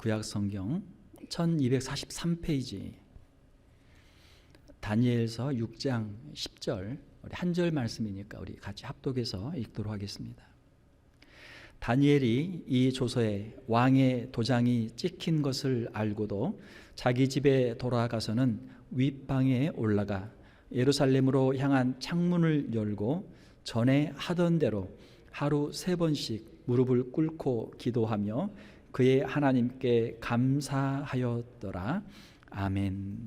구약 성경 1243페이지 다니엘서 6장 10절 우리 한 절 말씀이니까 우리 같이 합독해서 읽도록 하겠습니다. 다니엘이 이 조서에 왕의 도장이 찍힌 것을 알고도 자기 집에 돌아가서는 윗방에 올라가 예루살렘으로 향한 창문을 열고 전에 하던 대로 하루 세 번씩 무릎을 꿇고 기도하며 그의 하나님께 감사하였더라. 아멘.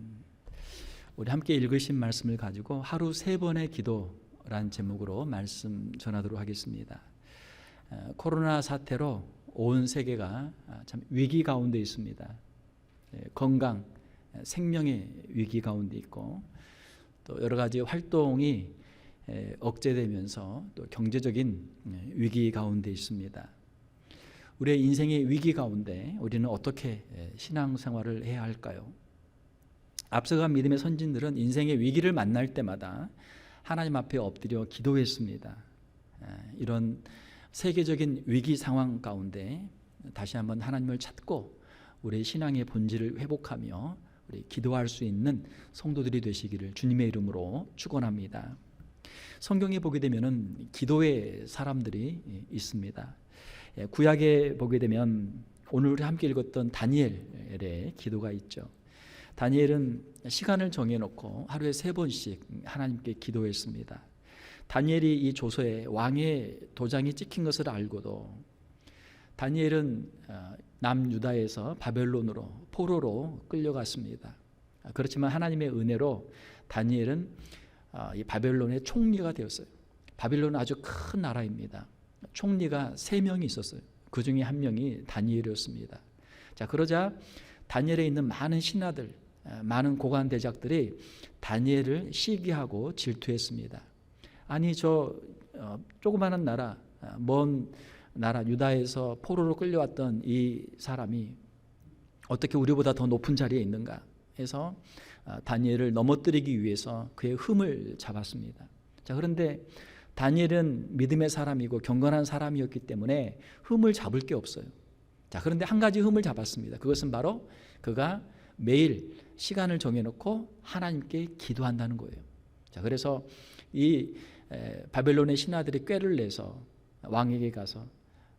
우리 함께 읽으신 말씀을 가지고 하루 세 번의 기도란 제목으로 말씀 전하도록 하겠습니다. 어, 코로나 사태로 온 세계가 참 위기 가운데 있습니다. 예, 건강, 생명의 위기 가운데 있고 또 여러 가지 활동이 예, 억제되면서 또 경제적인 예, 위기 가운데 있습니다. 우리의 인생의 위기 가운데 우리는 어떻게 신앙생활을 해야 할까요? 앞서간 믿음의 선진들은 인생의 위기를 만날 때마다 하나님 앞에 엎드려 기도했습니다. 이런 세계적인 위기 상황 가운데 다시 한번 하나님을 찾고 우리의 신앙의 본질을 회복하며 우리 기도할 수 있는 성도들이 되시기를 주님의 이름으로 축원합니다. 성경에 보게 되면은 기도의 사람들이 있습니다. 예, 구약에 보게 되면 오늘 우리 함께 읽었던 다니엘의 기도가 있죠. 다니엘은 시간을 정해놓고 하루에 세 번씩 하나님께 기도했습니다. 다니엘이 이 조서에 왕의 도장이 찍힌 것을 알고도 다니엘은 어, 남유다에서 바벨론으로 포로로 끌려갔습니다. 그렇지만 하나님의 은혜로 다니엘은 어, 이 바벨론의 총리가 되었어요. 바벨론은 아주 큰 나라입니다. 총리가 세 명이 있었어요. 그 중에 한 명이 다니엘이었습니다. 자 그러자 다니엘에 있는 많은 신하들, 많은 고관 대작들이 다니엘을 시기하고 질투했습니다. 아니 저 어, 조그마한 나라, 먼 나라 유다에서 포로로 끌려왔던 이 사람이 어떻게 우리보다 더 높은 자리에 있는가 해서 다니엘을 넘어뜨리기 위해서 그의 흠을 잡았습니다. 자 그런데 다니엘은 믿음의 사람이고 경건한 사람이었기 때문에 흠을 잡을 게 없어요. 자, 그런데 한 가지 흠을 잡았습니다. 그것은 바로 그가 매일 시간을 정해놓고 하나님께 기도한다는 거예요. 자, 그래서 이 바벨론의 신하들이 꾀를 내서 왕에게 가서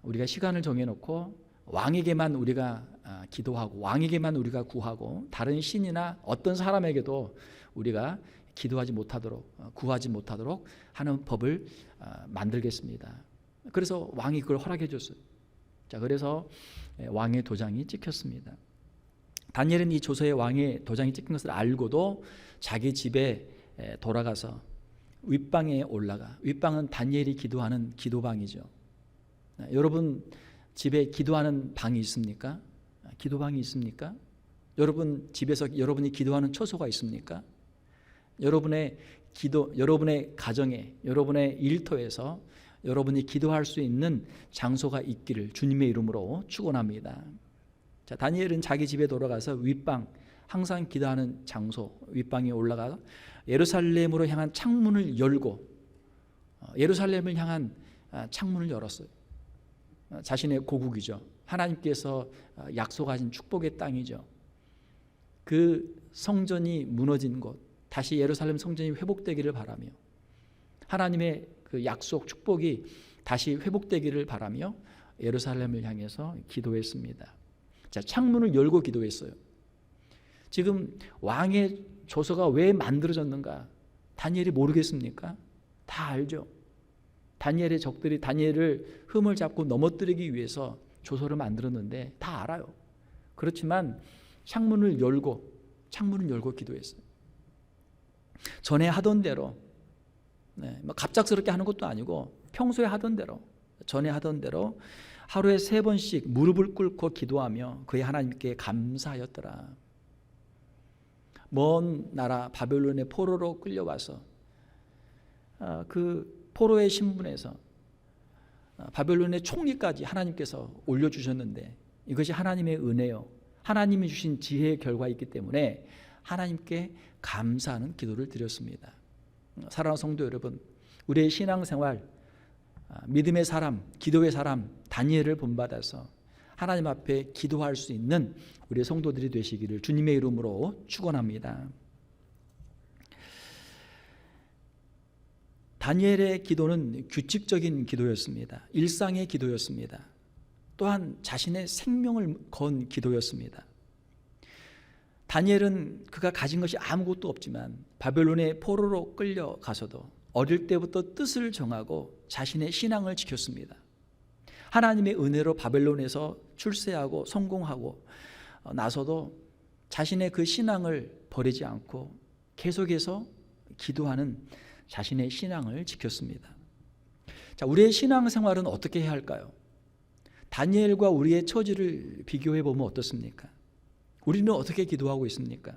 우리가 시간을 정해놓고 왕에게만 우리가 아, 기도하고 왕에게만 우리가 구하고 다른 신이나 어떤 사람에게도 우리가 기도하지 못하도록 어, 구하지 못하도록 하는 법을 어, 만들겠습니다. 그래서 왕이 그걸 허락해 줬어요. 자, 그래서 왕의 도장이 찍혔습니다. 다니엘은 이 조서에 왕의 도장이 찍힌 것을 알고도 자기 집에 돌아가서 윗방에 올라가 윗방은 다니엘이 기도하는 기도방이죠. 여러분 집에 기도하는 방이 있습니까? 기도방이 있습니까? 여러분 집에서 여러분이 기도하는 처소가 있습니까? 여러분의 기도, 여러분의 가정에, 여러분의 일터에서 여러분이 기도할 수 있는 장소가 있기를 주님의 이름으로 축원합니다. 자, 다니엘은 자기 집에 돌아가서 윗방 항상 기도하는 장소 윗방에 올라가 예루살렘으로 향한 창문을 열고 어, 예루살렘을 향한 아, 창문을 열었어요. 어, 자신의 고국이죠. 하나님께서 어, 약속하신 축복의 땅이죠. 그 성전이 무너진 곳, 다시 예루살렘 성전이 회복되기를 바라며 하나님의 그 약속 축복이 다시 회복되기를 바라며 예루살렘을 향해서 기도했습니다. 자, 창문을 열고 기도했어요. 지금 왕의 조서가 왜 만들어졌는가? 다니엘이 모르겠습니까? 다 알죠. 다니엘의 적들이 다니엘을 흠을 잡고 넘어뜨리기 위해서 조서를 만들었는데 다 알아요. 그렇지만 창문을 열고 창문을 열고 기도했어요. 전에 하던 대로 네, 뭐 갑작스럽게 하는 것도 아니고 평소에 하던 대로 전에 하던 대로 하루에 세 번씩 무릎을 꿇고 기도하며 그의 하나님께 감사하였더라. 먼 나라 바벨론의 포로로 끌려와서 아, 그 포로의 신분에서 아, 바벨론의 총리까지 하나님께서 올려주셨는데 이것이 하나님의 은혜요. 하나님이 주신 지혜의 결과이기 때문에 하나님께 감사하는 기도를 드렸습니다. 사랑하는 성도 여러분, 우리의 신앙생활, 아, 믿음의 사람, 기도의 사람 다니엘을 본받아서 하나님 앞에 기도할 수 있는 우리 성도들이 되시기를 주님의 이름으로 축원합니다. 다니엘의 기도는 규칙적인 기도였습니다. 일상의 기도였습니다. 또한 자신의 생명을 건 기도였습니다. 다니엘은 그가 가진 것이 아무것도 없지만 바벨론의 포로로 끌려가서도 어릴 때부터 뜻을 정하고 자신의 신앙을 지켰습니다. 하나님의 은혜로 바벨론에서 출세하고 성공하고 나서도 자신의 그 신앙을 버리지 않고 계속해서 기도하는 자신의 신앙을 지켰습니다. 자, 우리의 신앙 생활은 어떻게 해야 할까요? 다니엘과 우리의 처지를 비교해 보면 어떻습니까? 우리는 어떻게 기도하고 있습니까?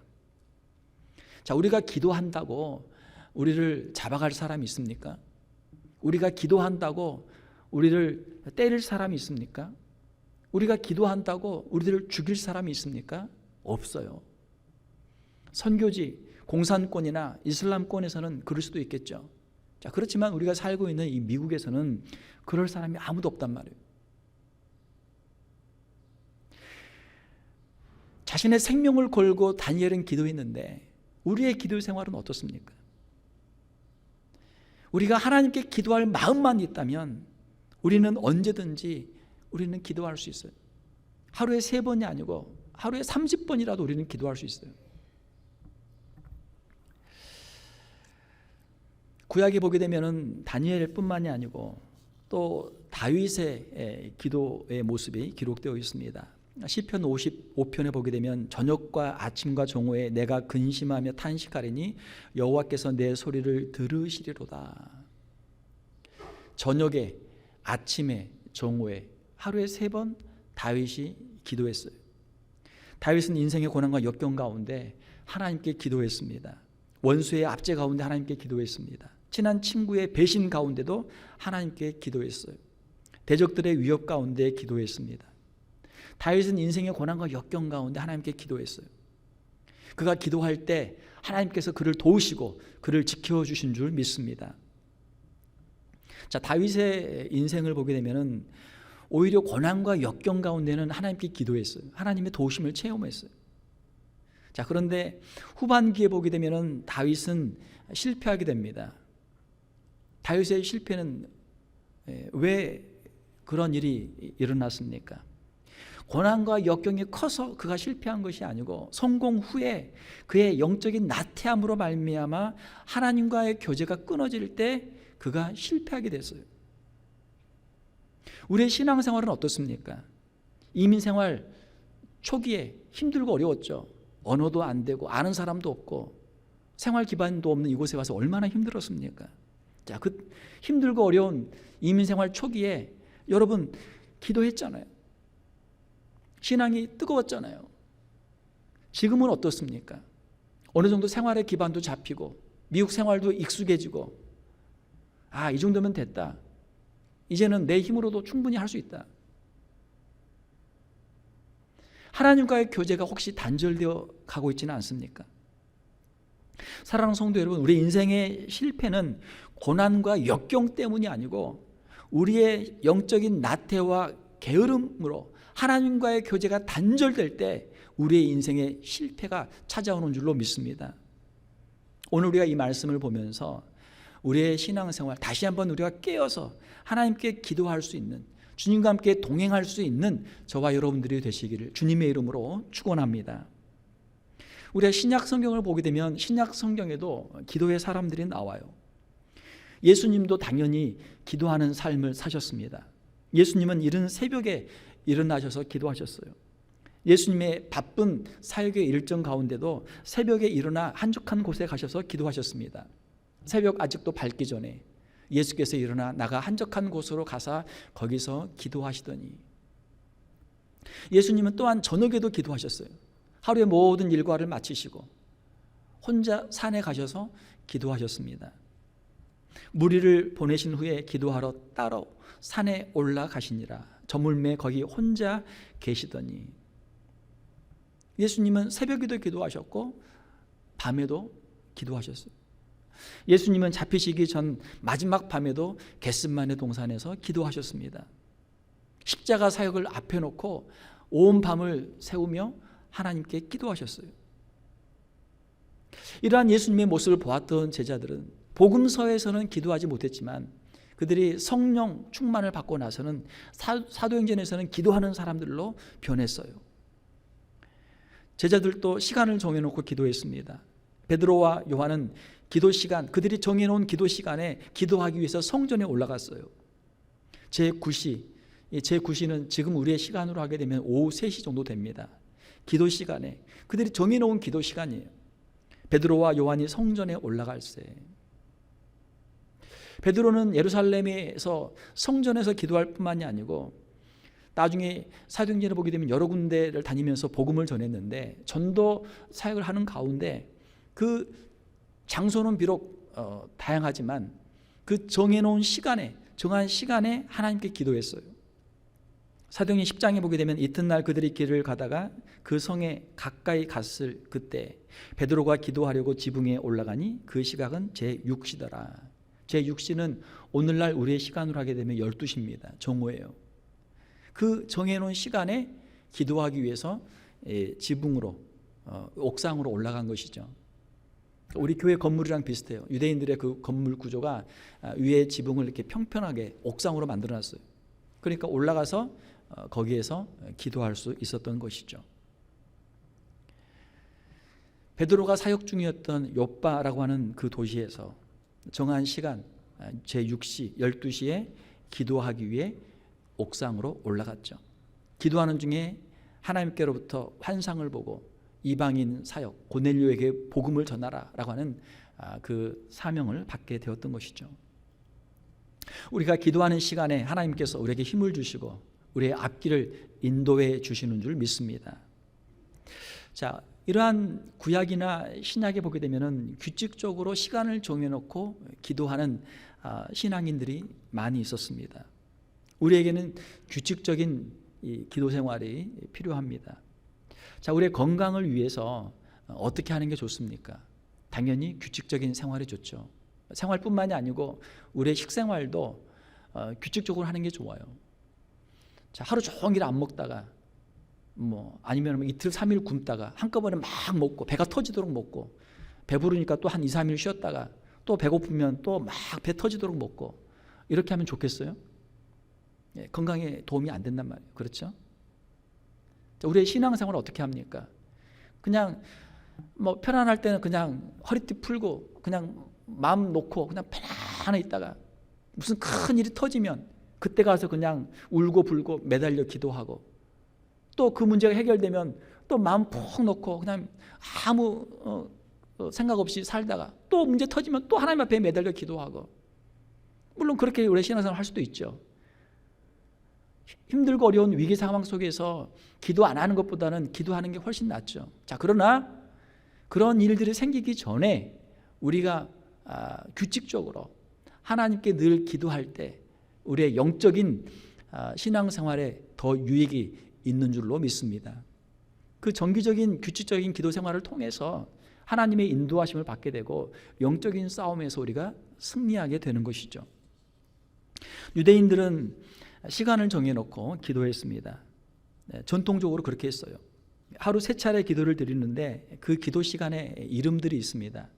자, 우리가 기도한다고 우리를 잡아갈 사람이 있습니까? 우리가 기도한다고 우리를 때릴 사람이 있습니까? 우리가 기도한다고 우리를 죽일 사람이 있습니까? 없어요. 선교지, 공산권이나 이슬람권에서는 그럴 수도 있겠죠. 자, 그렇지만 우리가 살고 있는 이 미국에서는 그럴 사람이 아무도 없단 말이에요. 자신의 생명을 걸고 다니엘은 기도했는데 우리의 기도 생활은 어떻습니까? 우리가 하나님께 기도할 마음만 있다면 우리는 언제든지 우리는 기도할 수 있어요. 하루에 세 번이 아니고 하루에 30번이라도 우리는 기도할 수 있어요. 구약에 보게 되면은 다니엘뿐만이 아니고 또 다윗의 기도의 모습이 기록되어 있습니다. 시편 55편에 보게 되면 저녁과 아침과 정오에 내가 근심하며 탄식하리니 여호와께서 내 소리를 들으시리로다. 저녁에 아침에 정오에 하루에 세 번 다윗이 기도했어요. 다윗은 인생의 고난과 역경 가운데 하나님께 기도했습니다. 원수의 압제 가운데 하나님께 기도했습니다. 친한 친구의 배신 가운데도 하나님께 기도했어요. 대적들의 위협 가운데 기도했습니다. 다윗은 인생의 고난과 역경 가운데 하나님께 기도했어요. 그가 기도할 때 하나님께서 그를 도우시고 그를 지켜 주신 줄 믿습니다. 자, 다윗의 인생을 보게 되면은 오히려 고난과 역경 가운데는 하나님께 기도했어요. 하나님의 도우심을 체험했어요. 자, 그런데 후반기에 보게 되면은 다윗은 실패하게 됩니다. 다윗의 실패는 예, 왜 그런 일이 일어났습니까? 고난과 역경이 커서 그가 실패한 것이 아니고 성공 후에 그의 영적인 나태함으로 말미암아 하나님과의 교제가 끊어질 때 그가 실패하게 됐어요. 우리의 신앙생활은 어떻습니까? 이민생활 초기에 힘들고 어려웠죠. 언어도 안 되고 아는 사람도 없고 생활 기반도 없는 이곳에 와서 얼마나 힘들었습니까? 자, 그 힘들고 어려운 이민생활 초기에 여러분 기도했잖아요. 신앙이 뜨거웠잖아요. 지금은 어떻습니까? 어느 정도 생활의 기반도 잡히고 미국 생활도 익숙해지고 아, 이 정도면 됐다. 이제는 내 힘으로도 충분히 할 수 있다. 하나님과의 교제가 혹시 단절되어 가고 있지는 않습니까? 사랑하는 성도 여러분, 우리 인생의 실패는 고난과 역경 때문이 아니고 우리의 영적인 나태와 게으름으로 하나님과의 교제가 단절될 때 우리의 인생의 실패가 찾아오는 줄로 믿습니다. 오늘 우리가 이 말씀을 보면서 우리의 신앙생활 다시 한번 우리가 깨어서 하나님께 기도할 수 있는 주님과 함께 동행할 수 있는 저와 여러분들이 되시기를 주님의 이름으로 축원합니다. 우리가 신약 성경을 보게 되면 신약 성경에도 기도의 사람들이 나와요. 예수님도 당연히 기도하는 삶을 사셨습니다. 예수님은 이른 새벽에 일어나셔서 기도하셨어요. 예수님의 바쁜 사역의 일정 가운데도 새벽에 일어나 한적한 곳에 가셔서 기도하셨습니다. 새벽 아직도 밝기 전에 예수께서 일어나 나가 한적한 곳으로 가사 거기서 기도하시더니 예수님은 또한 저녁에도 기도하셨어요. 하루의 모든 일과를 마치시고 혼자 산에 가셔서 기도하셨습니다. 무리를 보내신 후에 기도하러 따로 산에 올라가시니라. 저물매 거기 혼자 계시더니 예수님은 새벽에도 기도하셨고 밤에도 기도하셨어요. 예수님은 잡히시기 전 마지막 밤에도 겟슨만의 동산에서 기도하셨습니다. 십자가 사역을 앞에 놓고 온 밤을 세우며 하나님께 기도하셨어요. 이러한 예수님의 모습을 보았던 제자들은 복음서에서는 기도하지 못했지만 그들이 성령 충만을 받고 나서는 사, 사도행전에서는 기도하는 사람들로 변했어요. 제자들도 시간을 정해놓고 기도했습니다. 베드로와 요한은 기도 시간, 그들이 정해놓은 기도 시간에 기도하기 위해서 성전에 올라갔어요. 제 9시, 제 9시는 지금 우리의 시간으로 하게 되면 오후 3시 정도 됩니다. 기도 시간에 그들이 정해놓은 기도 시간이에요. 베드로와 요한이 성전에 올라갈 때 베드로는 예루살렘에서 성전에서 기도할 뿐만이 아니고 나중에 사도행전을 보게 되면 여러 군데를 다니면서 복음을 전했는데 전도 사역을 하는 가운데 그 장소는 비록 어, 다양하지만 그 정해놓은 시간에 정한 시간에 하나님께 기도했어요. 사도행전 10장에 보게 되면 이튿날 그들이 길을 가다가 그 성에 가까이 갔을 그때 베드로가 기도하려고 지붕에 올라가니 그 시각은 제 6시더라. 제 6시는 오늘날 우리의 시간으로 하게 되면 12시입니다. 정오예요. 그 정해놓은 시간에 기도하기 위해서 예, 지붕으로 어, 옥상으로 올라간 것이죠. 우리 교회 건물이랑 비슷해요. 유대인들의 그 건물 구조가 아, 위에 지붕을 이렇게 평평하게 옥상으로 만들어놨어요. 그러니까 올라가서 어, 거기에서 기도할 수 있었던 것이죠. 베드로가 사역 중이었던 요빠라고 하는 그 도시에서 정한 시간 아, 제 6시 12시에 기도하기 위해 옥상으로 올라갔죠. 기도하는 중에 하나님께로부터 환상을 보고 이방인 사역 고넬료에게 복음을 전하라라고 하는 아, 그 사명을 받게 되었던 것이죠. 우리가 기도하는 시간에 하나님께서 우리에게 힘을 주시고 우리의 앞길을 인도해 주시는 줄 믿습니다. 자, 이러한 구약이나 신약에 보게 되면은 규칙적으로 시간을 정해놓고 기도하는 아, 신앙인들이 많이 있었습니다. 우리에게는 규칙적인 기도 생활이 필요합니다. 자, 우리의 건강을 위해서 어떻게 하는 게 좋습니까? 당연히 규칙적인 생활이 좋죠. 생활뿐만이 아니고 우리의 식생활도 어, 규칙적으로 하는 게 좋아요. 자, 하루 종일 안 먹다가 뭐 아니면 이틀 삼일 굶다가 한꺼번에 막 먹고 배가 터지도록 먹고 배부르니까 또한 2, 3일 쉬었다가 또 배고프면 또 막 배 터지도록 먹고 이렇게 하면 좋겠어요? 예, 건강에 도움이 안 된단 말이에요. 그렇죠? 자, 우리의 신앙생활을 어떻게 합니까? 그냥 뭐 편안할 때는 그냥 허리띠 풀고 그냥 마음 놓고 그냥 편안히 있다가 무슨 큰 일이 터지면 그때 가서 그냥 울고 불고 매달려 기도하고 또 그 문제가 해결되면 또 마음 푹 놓고 그냥 아무 어, 어, 생각 없이 살다가 또 문제 터지면 또 하나님 앞에 매달려 기도하고 물론 그렇게 우리 신앙생활 할 수도 있죠. 힘들고 어려운 위기 상황 속에서 기도 안 하는 것보다는 기도하는 게 훨씬 낫죠. 자, 그러나 그런 일들이 생기기 전에 우리가 아, 규칙적으로 하나님께 늘 기도할 때 우리의 영적인 아, 신앙생활에 더 유익이 있는 줄로 믿습니다. 그 정기적인 규칙적인 기도 생활을 통해서 하나님의 인도하심을 받게 되고 영적인 싸움에서 우리가 승리하게 되는 것이죠. 유대인들은 시간을 정해놓고 기도했습니다. 네, 전통적으로 그렇게 했어요. 하루 세 차례 기도를 드리는데 그 기도 시간에 이름들이 있습니다.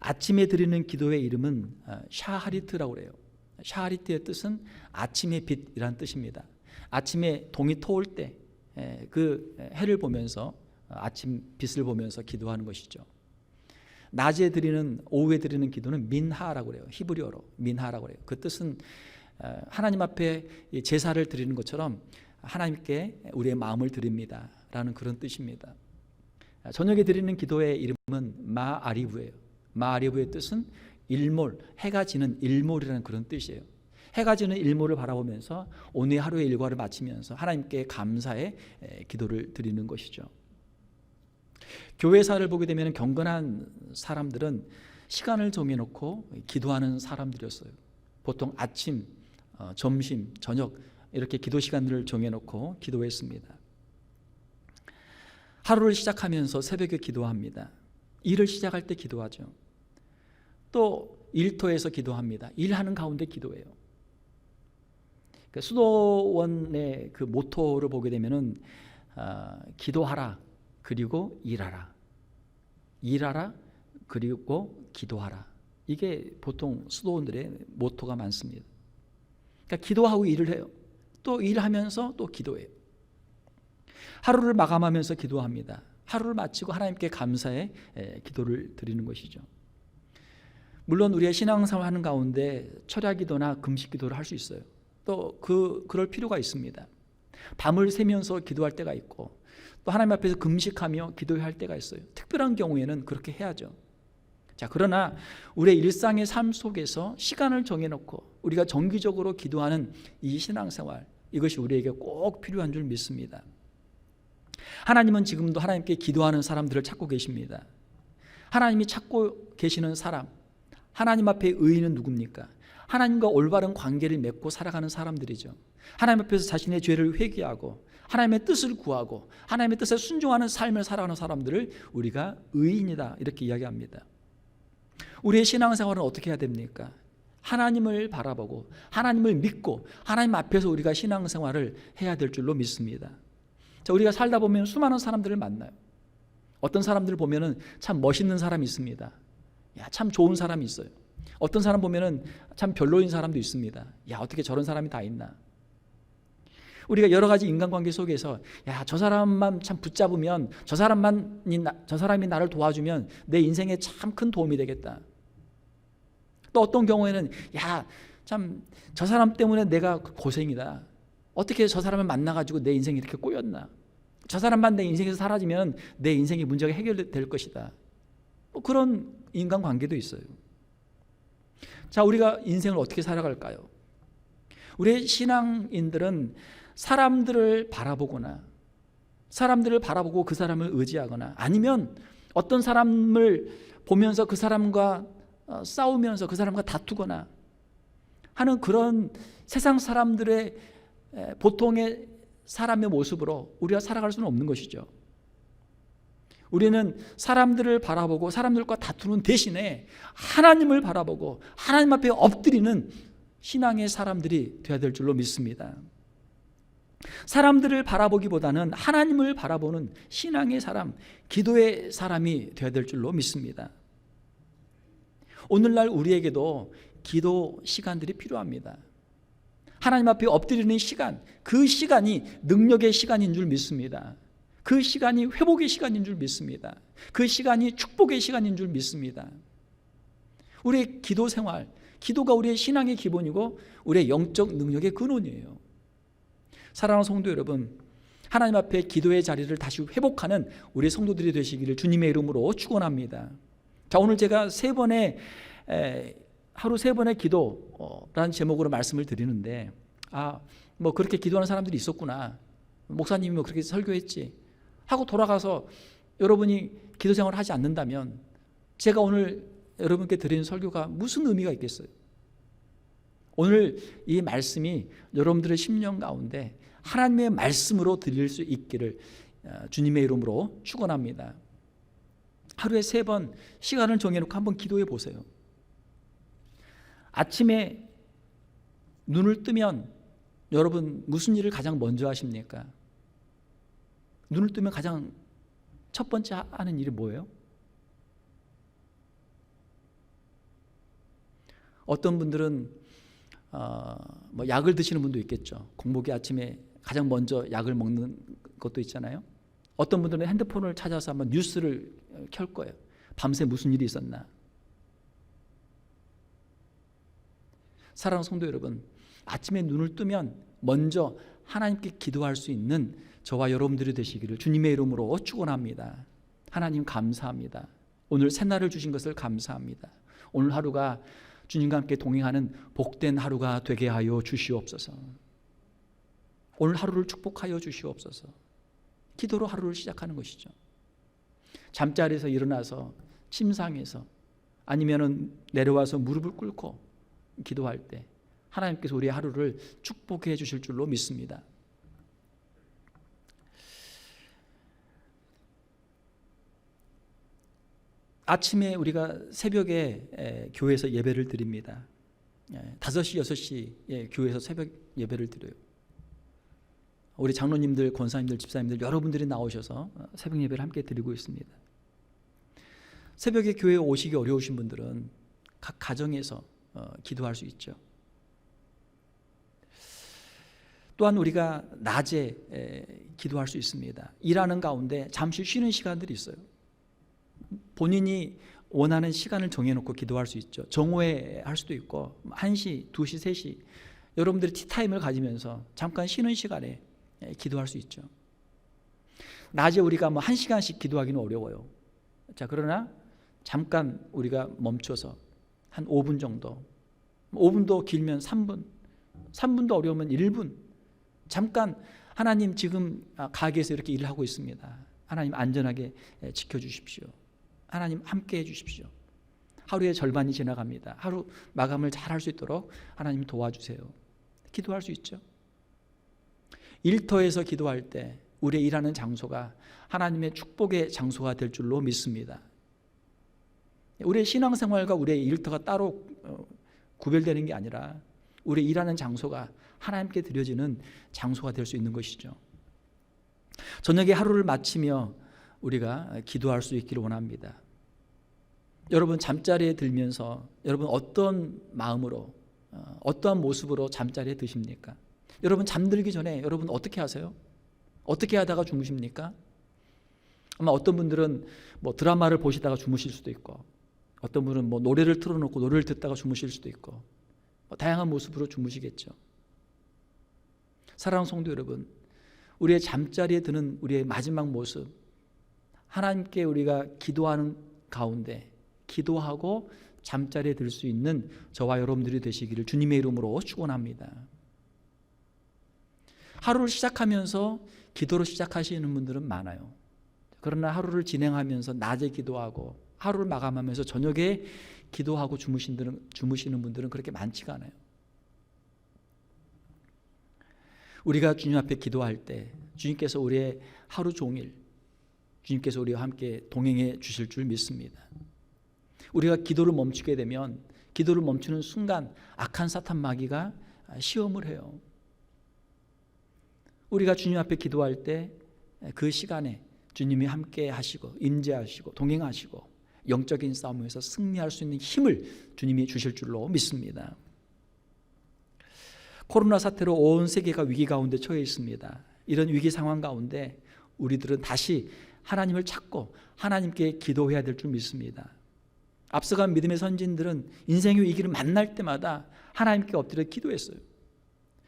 아침에 드리는 기도의 이름은 어, 샤하리트라고 그래요. 샤하리트의 뜻은 아침의 빛이란 뜻입니다. 아침에 동이 터올 때 그 해를 보면서 어, 아침 빛을 보면서 기도하는 것이죠. 낮에 드리는 오후에 드리는 기도는 민하라고 그래요. 히브리어로 민하라고 그래요. 그 뜻은 어, 하나님 앞에 제사를 드리는 것처럼 하나님께 우리의 마음을 드립니다라는 그런 뜻입니다. 저녁에 드리는 기도의 이름은 마아리브예요. 마아리브의 뜻은 일몰, 해가 지는 일몰이라는 그런 뜻이에요. 해가 지는 일몰을 바라보면서 오늘 하루의 일과를 마치면서 하나님께 감사의 기도를 드리는 것이죠. 교회사를 보게 되면 경건한 사람들은 시간을 정해놓고 기도하는 사람들이었어요. 보통 아침, 어, 점심, 저녁 이렇게 기도 시간들을 정해놓고 기도했습니다. 하루를 시작하면서 새벽에 기도합니다. 일을 시작할 때 기도하죠. 또 일터에서 기도합니다. 일하는 가운데 기도해요. 그 수도원의 그 모토를 보게 되면은 아, 기도하라 그리고 일하라 일하라 그리고 기도하라 이게 보통 수도원들의 모토가 많습니다. 그러니까 기도하고 일을 해요. 또 일하면서 또 기도해요. 하루를 마감하면서 기도합니다. 하루를 마치고 하나님께 감사의 에, 기도를 드리는 것이죠. 물론 우리의 신앙생활 하는 가운데 철야 기도나 금식 기도를 할 수 있어요. 또 그 그럴 필요가 있습니다. 밤을 새면서 기도할 때가 있고 또 하나님 앞에서 금식하며 기도할 때가 있어요. 특별한 경우에는 그렇게 해야죠. 자, 그러나 우리의 일상의 삶 속에서 시간을 정해놓고 우리가 정기적으로 기도하는 이 신앙생활 이것이 우리에게 꼭 필요한 줄 믿습니다. 하나님은 지금도 하나님께 기도하는 사람들을 찾고 계십니다. 하나님이 찾고 계시는 사람, 하나님 앞에 의인은 누굽니까? 하나님과 올바른 관계를 맺고 살아가는 사람들이죠. 하나님 앞에서 자신의 죄를 회개하고 하나님의 뜻을 구하고 하나님의 뜻에 순종하는 삶을 살아가는 사람들을 우리가 의인이다 이렇게 이야기합니다. 우리의 신앙생활은 어떻게 해야 됩니까? 하나님을 바라보고 하나님을 믿고 하나님 앞에서 우리가 신앙생활을 해야 될 줄로 믿습니다. 자, 우리가 살다 보면 수많은 사람들을 만나요. 어떤 사람들을 보면은 참 멋있는 사람이 있습니다. 야, 참 좋은 사람이 있어요. 어떤 사람 보면은 참 별로인 사람도 있습니다. 야, 어떻게 저런 사람이 다 있나? 우리가 여러 가지 인간관계 속에서 야, 저 사람만 참 붙잡으면 저 사람만 저 사람이 나를 도와주면 내 인생에 참 큰 도움이 되겠다. 또 어떤 경우에는 야, 참 저 사람 때문에 내가 고생이다. 어떻게 저 사람을 만나 가지고 내 인생이 이렇게 꼬였나? 저 사람만 내 인생에서 사라지면 내 인생의 문제가 해결될 것이다. 뭐 그런 인간 관계도 있어요. 자, 우리가 인생을 어떻게 살아갈까요? 우리의 신앙인들은 사람들을 바라보거나 사람들을 바라보고 그 사람을 의지하거나 아니면 어떤 사람을 보면서 그 사람과 어, 싸우면서 그 사람과 다투거나 하는 그런 세상 사람들의 에, 보통의 사람의 모습으로 우리가 살아갈 수는 없는 것이죠. 우리는 사람들을 바라보고 사람들과 다투는 대신에 하나님을 바라보고 하나님 앞에 엎드리는 신앙의 사람들이 되어야 될 줄로 믿습니다. 사람들을 바라보기보다는 하나님을 바라보는 신앙의 사람, 기도의 사람이 되어야 될 줄로 믿습니다. 오늘날 우리에게도 기도 시간들이 필요합니다. 하나님 앞에 엎드리는 시간, 그 시간이 능력의 시간인 줄 믿습니다. 그 시간이 회복의 시간인 줄 믿습니다. 그 시간이 축복의 시간인 줄 믿습니다. 우리의 기도 생활, 기도가 우리의 신앙의 기본이고 우리의 영적 능력의 근원이에요. 사랑하는 성도 여러분, 하나님 앞에 기도의 자리를 다시 회복하는 우리 성도들이 되시기를 주님의 이름으로 축원합니다. 자, 오늘 제가 세 번의 에, 하루 세 번의 기도라는 제목으로 말씀을 드리는데 아, 뭐 그렇게 기도하는 사람들이 있었구나. 목사님이 뭐 그렇게 설교했지. 하고 돌아가서 여러분이 기도 생활을 하지 않는다면 제가 오늘 여러분께 드리는 설교가 무슨 의미가 있겠어요? 오늘 이 말씀이 여러분들의 심령 가운데 하나님의 말씀으로 들릴 수 있기를 어, 주님의 이름으로 축원합니다. 하루에 세 번 시간을 정해놓고 한번 기도해 보세요. 아침에 눈을 뜨면 여러분 무슨 일을 가장 먼저 하십니까? 눈을 뜨면 가장 첫 번째 하는 일이 뭐예요? 어떤 분들은 어, 뭐 약을 드시는 분도 있겠죠. 공복이 아침에 가장 먼저 약을 먹는 것도 있잖아요. 어떤 분들은 핸드폰을 찾아서 한번 뉴스를 켤 거예요. 밤새 무슨 일이 있었나. 사랑하는 성도 여러분, 아침에 눈을 뜨면 먼저 하나님께 기도할 수 있는 저와 여러분들이 되시기를 주님의 이름으로 축원합니다. 하나님 감사합니다. 오늘 새날을 주신 것을 감사합니다. 오늘 하루가 주님과 함께 동행하는 복된 하루가 되게 하여 주시옵소서. 오늘 하루를 축복하여 주시옵소서. 기도로 하루를 시작하는 것이죠. 잠자리에서 일어나서 침상에서 아니면은 내려와서 무릎을 꿇고 기도할 때 하나님께서 우리의 하루를 축복해 주실 줄로 믿습니다. 아침에 우리가 새벽에 교회에서 예배를 드립니다. 예, 5시, 6시에 교회에서 새벽 예배를 드려요. 우리 장로님들, 권사님들, 집사님들 여러분들이 나오셔서 어, 새벽 예배를 함께 드리고 있습니다. 새벽에 교회에 오시기 어려우신 분들은 각 가정에서 어, 기도할 수 있죠. 또한 우리가 낮에 에, 기도할 수 있습니다. 일하는 가운데 잠시 쉬는 시간들이 있어요. 본인이 원하는 시간을 정해놓고 기도할 수 있죠. 정오에 할 수도 있고 1시, 2시, 3시 여러분들이 티타임을 가지면서 잠깐 쉬는 시간에 에, 기도할 수 있죠. 낮에 우리가 뭐 1시간씩 기도하기는 어려워요. 자, 그러나 잠깐 우리가 멈춰서 한 5분 정도 5분도 길면 3분 3분도 어려우면 1분 잠깐 하나님 지금 아, 가게에서 이렇게 일을 하고 있습니다. 하나님 안전하게 지켜주십시오. 하나님 함께 해주십시오. 하루의 절반이 지나갑니다. 하루 마감을 잘 할 수 있도록 하나님 도와주세요. 기도할 수 있죠. 일터에서 기도할 때 우리의 일하는 장소가 하나님의 축복의 장소가 될 줄로 믿습니다. 우리의 신앙생활과 우리의 일터가 따로 어, 구별되는 게 아니라 우리 일하는 장소가 하나님께 드려지는 장소가 될 수 있는 것이죠. 저녁에 하루를 마치며 우리가 기도할 수 있기를 원합니다. 여러분 잠자리에 들면서 여러분 어떤 마음으로 어, 어떠한 모습으로 잠자리에 드십니까? 여러분 잠들기 전에 여러분 어떻게 하세요? 어떻게 하다가 주무십니까? 아마 어떤 분들은 뭐 드라마를 보시다가 주무실 수도 있고 어떤 분은 뭐 노래를 틀어놓고 노래를 듣다가 주무실 수도 있고 뭐 다양한 모습으로 주무시겠죠. 사랑하는 성도 여러분, 우리의 잠자리에 드는 우리의 마지막 모습, 하나님께 우리가 기도하는 가운데 기도하고 잠자리에 들 수 있는 저와 여러분들이 되시기를 주님의 이름으로 축원합니다. 하루를 시작하면서 기도로 시작하시는 분들은 많아요. 그러나 하루를 진행하면서 낮에 기도하고 하루를 마감하면서 저녁에 기도하고 주무시는, 주무시는 분들은 그렇게 많지가 않아요. 우리가 주님 앞에 기도할 때 주님께서 우리의 하루 종일 주님께서 우리와 함께 동행해 주실 줄 믿습니다. 우리가 기도를 멈추게 되면 기도를 멈추는 순간 악한 사탄 마귀가 시험을 해요. 우리가 주님 앞에 기도할 때 그 시간에 주님이 함께 하시고 인재하시고 동행하시고 영적인 싸움에서 승리할 수 있는 힘을 주님이 주실 줄로 믿습니다. 코로나 사태로 온 세계가 위기 가운데 처해 있습니다. 이런 위기 상황 가운데 우리들은 다시 하나님을 찾고 하나님께 기도해야 될 줄 믿습니다. 앞서간 믿음의 선진들은 인생의 위기를 만날 때마다 하나님께 엎드려 기도했어요.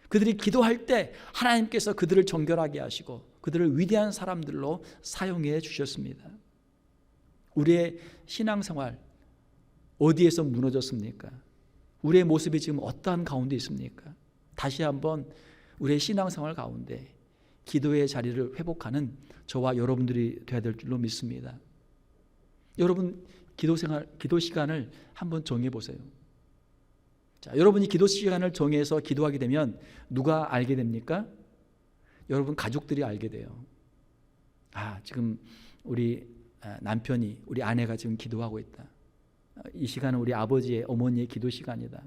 그들이 기도할 때 하나님께서 그들을 정결하게 하시고 그들을 위대한 사람들로 사용해 주셨습니다. 우리의 신앙생활 어디에서 무너졌습니까? 우리의 모습이 지금 어떠한 가운데 있습니까? 다시 한번 우리의 신앙생활 가운데 기도의 자리를 회복하는 저와 여러분들이 되어야 될 줄로 믿습니다. 여러분 기도 생활, 기도 시간을 한번 정해 보세요. 자, 여러분이 기도 시간을 정해서 기도하게 되면 누가 알게 됩니까? 여러분 가족들이 알게 돼요. 아, 지금 우리 남편이 우리 아내가 지금 기도하고 있다. 이 시간은 우리 아버지의 어머니의 기도 시간이다.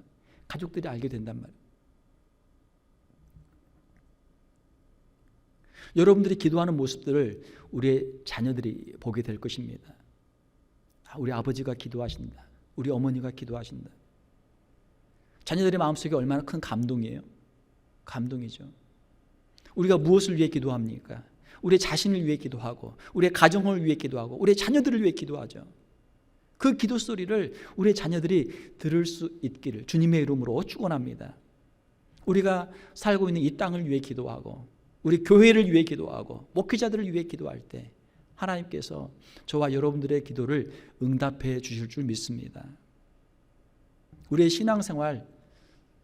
가족들이 알게 된단 말이에요. 여러분들이 기도하는 모습들을 우리의 자녀들이 보게 될 것입니다. 아, 우리 아버지가 기도하신다. 우리 어머니가 기도하신다. 자녀들의 마음속에 얼마나 큰 감동이에요. 감동이죠. 우리가 무엇을 위해 기도합니까? 우리 자신을 위해 기도하고, 우리의 가정을 위해 기도하고, 우리의 자녀들을 위해 기도하죠. 그 기도 소리를 우리의 자녀들이 들을 수 있기를 주님의 이름으로 축원합니다. 우리가 살고 있는 이 땅을 위해 기도하고, 우리 교회를 위해 기도하고 목회자들을 위해 기도할 때 하나님께서 저와 여러분들의 기도를 응답해 주실 줄 믿습니다. 우리의 신앙생활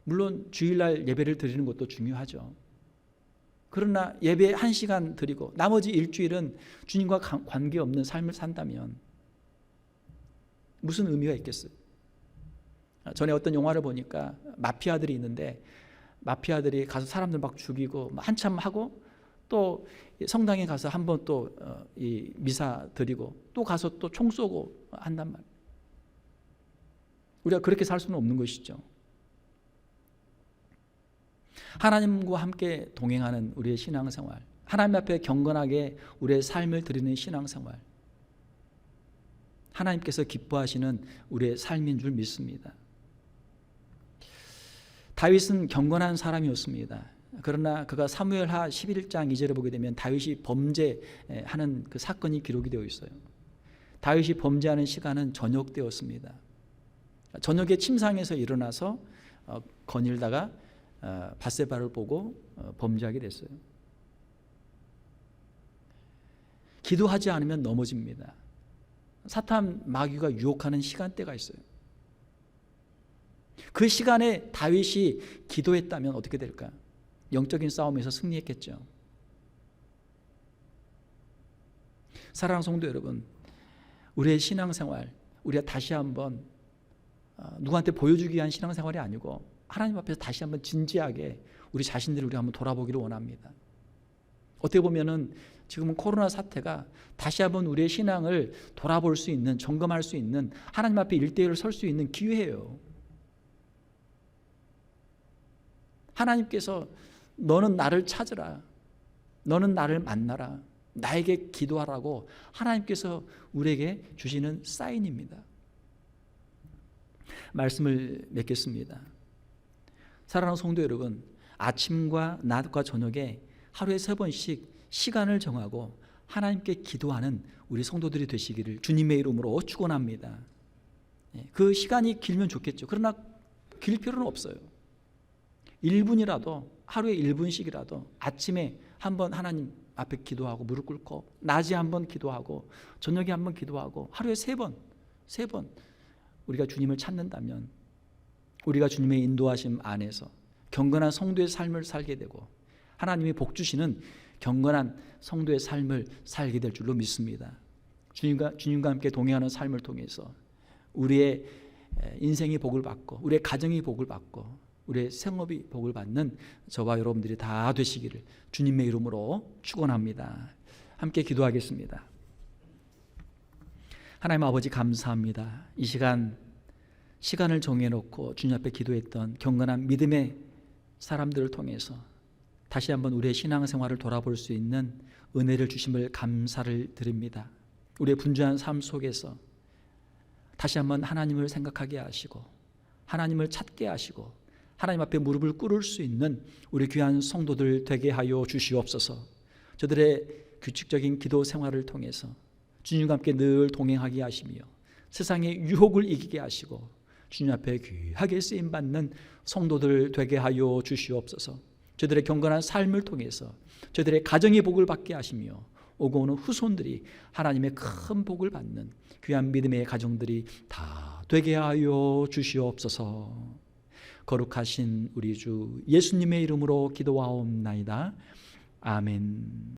물론 주일날 예배를 드리는 것도 중요하죠. 그러나 예배 한 시간 드리고 나머지 일주일은 주님과 관계없는 삶을 산다면 무슨 의미가 있겠어요? 전에 어떤 영화를 보니까 마피아들이 있는데 마피아들이 가서 사람들 막 죽이고 한참 하고 또 성당에 가서 한 번 또이 어, 미사 드리고 또 가서 또 총 쏘고 한단 말. 우리가 그렇게 살 수는 없는 것이죠. 하나님과 함께 동행하는 우리의 신앙생활, 하나님 앞에 경건하게 우리의 삶을 드리는 신앙생활, 하나님께서 기뻐하시는 우리의 삶인 줄 믿습니다. 다윗은 경건한 사람이었습니다. 그러나 그가 사무엘하 11장 2절에 보게 되면 다윗이 범죄하는 그 사건이 기록이 되어 있어요. 다윗이 범죄하는 시간은 저녁 때였습니다. 저녁에 침상에서 일어나서 어, 거닐다가 어, 바세바를 보고 어, 범죄하게 됐어요. 기도하지 않으면 넘어집니다. 사탄 마귀가 유혹하는 시간대가 있어요. 그 시간에 다윗이 기도했다면 어떻게 될까? 영적인 싸움에서 승리했겠죠. 사랑하는 성도 여러분, 우리의 신앙생활, 우리가 다시 한번 어, 누구한테 보여주기 위한 신앙생활이 아니고 하나님 앞에서 다시 한번 진지하게 우리 자신들을 우리 한번 돌아보기를 원합니다. 어떻게 보면은 지금은 코로나 사태가 다시 한번 우리의 신앙을 돌아볼 수 있는 점검할 수 있는 하나님 앞에 일대일을 설 수 있는 기회예요. 하나님께서 너는 나를 찾으라. 너는 나를 만나라. 나에게 기도하라고 하나님께서 우리에게 주시는 사인입니다. 말씀을 맺겠습니다. 사랑하는 성도 여러분, 아침과 낮과 저녁에 하루에 세 번씩 시간을 정하고 하나님께 기도하는 우리 성도들이 되시기를 주님의 이름으로 축원합니다. 예, 그 시간이 길면 좋겠죠. 그러나 길 필요는 없어요. 1분이라도 하루에 1분씩이라도 아침에 한번 하나님 앞에 기도하고 무릎 꿇고 낮에 한번 기도하고 저녁에 한번 기도하고 하루에 세 번, 세 번 우리가 주님을 찾는다면 우리가 주님의 인도하심 안에서 경건한 성도의 삶을 살게 되고 하나님이 복 주시는 경건한 성도의 삶을 살게 될 줄로 믿습니다. 주님과 주님과 함께 동행하는 삶을 통해서 우리의 인생이 복을 받고 우리의 가정이 복을 받고 우리의 생업이 복을 받는 저와 여러분들이 다 되시기를 주님의 이름으로 축원합니다. 함께 기도하겠습니다. 하나님 아버지 감사합니다. 이 시간 시간을 정해놓고 주님 앞에 기도했던 경건한 믿음의 사람들을 통해서 다시 한번 우리의 신앙생활을 돌아볼 수 있는 은혜를 주심을 감사를 드립니다. 우리의 분주한 삶 속에서 다시 한번 하나님을 생각하게 하시고 하나님을 찾게 하시고 하나님 앞에 무릎을 꿇을 수 있는 우리 귀한 성도들 되게 하여 주시옵소서. 저들의 규칙적인 기도 생활을 통해서 주님과 함께 늘 동행하게 하시며 세상의 유혹을 이기게 하시고 주님 앞에 귀하게 쓰임 받는 성도들 되게 하여 주시옵소서. 저들의 경건한 삶을 통해서 저들의 가정의 복을 받게 하시며 오고 오는 후손들이 하나님의 큰 복을 받는 귀한 믿음의 가정들이 다 되게 하여 주시옵소서. 거룩하신 우리 주 예수님의 이름으로 기도하옵나이다. 아멘.